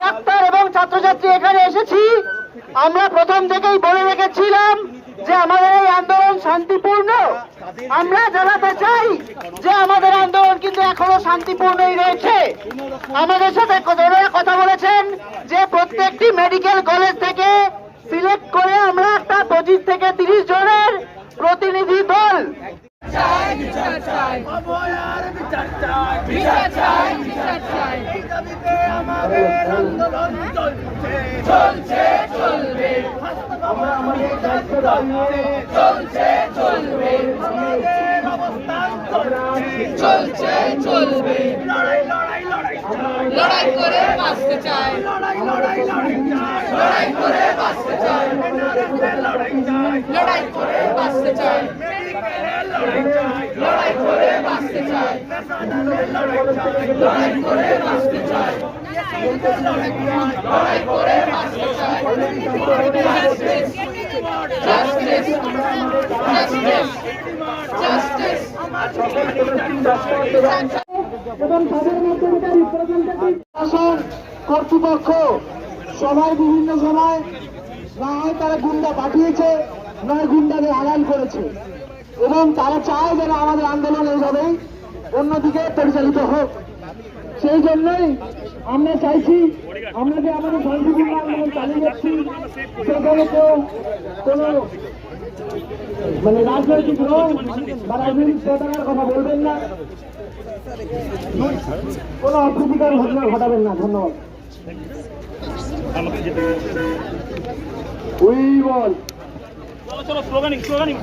Doctor এবং ছাত্রছাত্রী এখানে এসেছি। আমরা প্রথম থেকেই বলে রেখেছিলাম যে আমাদের এই আন্দোলন শান্তিপূর্ণ। আমরা জানাতে চাই যে আমাদের আন্দোলন কিন্তু এখনও শান্তিপূর্ণই রয়েছে। আমাদের সাথে কথা বলেছেন যে প্রত্যেকটি মেডিকেল কলেজ থেকে সিলেক্ট করে আমরা একটা পঁচিশ থেকে তিরিশ জনের প্রতিনিধি দল। চাই। চলছে, চলবে। চলছে চলবে চলছে চলবে লড়াই করে বাঁচতে চাই লড়াই করে বাঁচতে চাই লড়াই করে বাঁচতে চাই লড়াই এবং তাদের মধ্যে কর্তৃপক্ষ সবাই বিভিন্ন সময় না হয় তারা গুন্ডা পাঠিয়েছে, নয় গুন্ডাদের আড়াল করেছে। এবং তারা চায় যেন আমাদের আন্দোলন এইভাবেই অন্যদিকে পরিচালিত হোক। সেই জন্যই আমরা চাইছি আমরা যে আমাদের শান্তিপূর্ণ আন্দোলন চালিয়ে যাচ্ছি। সেখানে কেউ কোনো মানে রাজনৈতিক রং বা রাজনৈতিক চেতনার কথা বলবেন না। কোনো অপ্রীতিকর ঘটনা ঘটাবেন না। ধন্যবাদ। উই বল। চলো স্লোগানিং স্লোগানিং